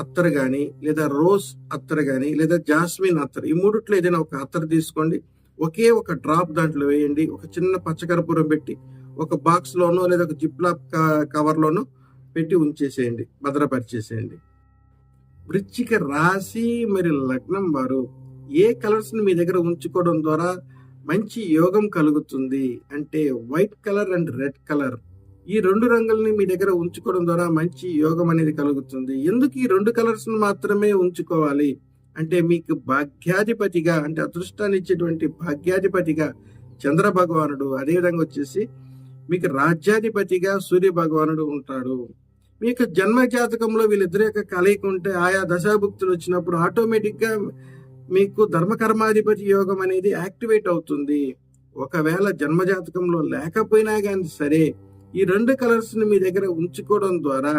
అత్తరు కానీ లేదా రోజ్ అత్తరు కానీ లేదా జాస్మిన్ అత్తరు ఈ మూడిట్లో ఏదైనా ఒక అత్తరు తీసుకోండి. ఒకే ఒక డ్రాప్ దాంట్లో వేయండి. ఒక చిన్న పచ్చకర్పూరం పెట్టి ఒక బాక్స్లోనో లేదా ఒక జిప్లాప్ కవర్లోనో పెట్టి ఉంచేసేయండి. భద్రపరిచేసేయండి. వృచ్చిక రాశి మరి లగ్నం వారు ఏ కలర్స్ని మీ దగ్గర ఉంచుకోవడం ద్వారా మంచి యోగం కలుగుతుంది అంటే white colour and red colour. ఈ రెండు రంగుల్ని మీ దగ్గర ఉంచుకోవడం ద్వారా మంచి యోగం అనేది కలుగుతుంది. ఎందుకు ఈ రెండు కలర్స్ మాత్రమే ఉంచుకోవాలి? అంటే మీకు భాగ్యాధిపతిగా అంటే అదృష్టాన్ని ఇచ్చేటువంటి భాగ్యాధిపతిగా చంద్ర భగవానుడు అదేవిధంగా వచ్చేసి మీకు రాజ్యాధిపతిగా సూర్య భగవానుడు ఉంటాడు. మీ యొక్క జన్మ జాతకంలో వీళ్ళిద్దరి యొక్క కలయిక ఉంటే ఆయా దశాభుక్తులు వచ్చినప్పుడు ఆటోమేటిక్గా మీకు ధర్మకర్మాధిపతి యోగం అనేది యాక్టివేట్ అవుతుంది. ఒకవేళ జన్మ జాతకంలో లేకపోయినా కానీ సరే ఈ రెండు కలర్స్ని మీ దగ్గర ఉంచుకోవడం ద్వారా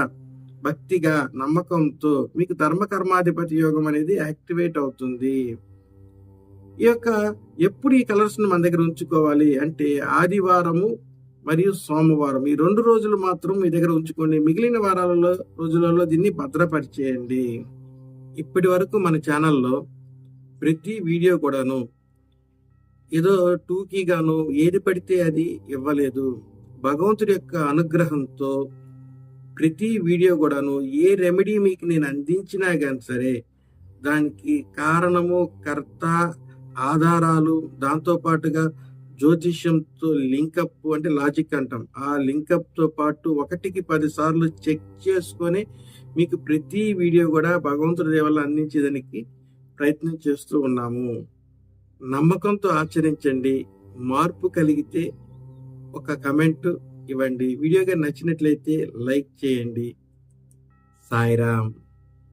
భక్తిగా నమ్మకంతో మీకు ధర్మకర్మాధిపతి యోగం అనేది యాక్టివేట్ అవుతుంది. ఈ యొక్క ఎప్పుడు ఈ కలర్స్ని మన దగ్గర ఉంచుకోవాలి అంటే ఆదివారము మరియు సోమవారం. ఈ రెండు రోజులు మాత్రం మీ దగ్గర ఉంచుకోండి. మిగిలిన వారాలలో రోజులలో దీన్ని భద్రపరిచేయండి. ఇప్పటి వరకు మన ఛానల్లో ప్రతి వీడియో కూడాను ఏదో టూకీగాను ఏది పడితే అది ఇవ్వలేదు. భగవంతుడి యొక్క అనుగ్రహంతో ప్రతి వీడియో కూడాను ఏ రెమెడీ మీకు నేను అందించినా కానీ సరే దానికి కారణము కర్త ఆధారాలు దాంతో పాటుగా జ్యోతిష్యంతో లింకప్ అంటే లాజిక్ అంటాం. ఆ లింకప్తో పాటు ఒకటికి పది సార్లు చెక్ చేసుకొని మీకు ప్రతి వీడియో కూడా భగవంతుడి దేవల్ల అందించేదానికి ప్రయత్నం చేస్తూ ఉన్నాము. నమ్మకంతో ఆచరించండి. మార్పు కలిగితే ఒక కమెంట్ ఇవ్వండి. వీడియోగా నచ్చినట్లయితే లైక్ చేయండి. సాయిరామ్.